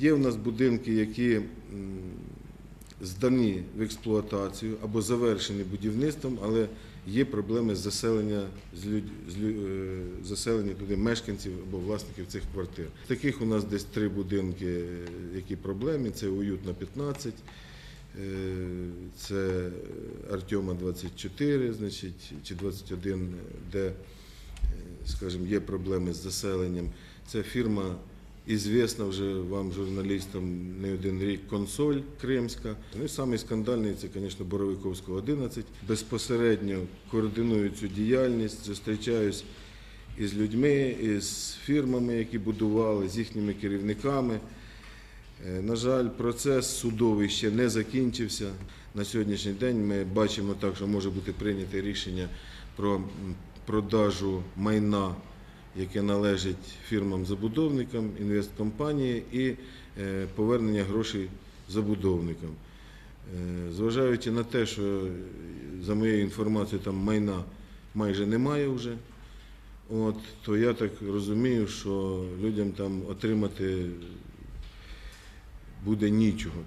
Є в нас будинки, які здані в експлуатацію або завершені будівництвом, але є проблеми з заселення е, заселення туди мешканців або власників цих квартир. Таких у нас десь три будинки, е, які проблемні. Це уютна 15, е, це Артема 24, значить, чи 21, де, скажімо, є проблеми з заселенням. Це фірма Ізвісна вже вам, журналістам, не один рік консоль кримська. Ну і самий скандальний це, звісно, Боровиковського 11. Безпосередньо координую цю діяльність, зустрічаюсь із людьми, із фірмами, які будували, з їхніми керівниками. Е, На жаль, процес судовий ще не закінчився. На сьогоднішній день ми бачимо так, що може бути прийнято рішення про продажу майна, яке належить фірмам-забудовникам, інвесткомпанії і е, повернення грошей забудовникам. Е, Зважаючи на те, що е, за моєю інформацією там майна майже немає вже, от, то я так розумію, що людям там отримати буде нічого.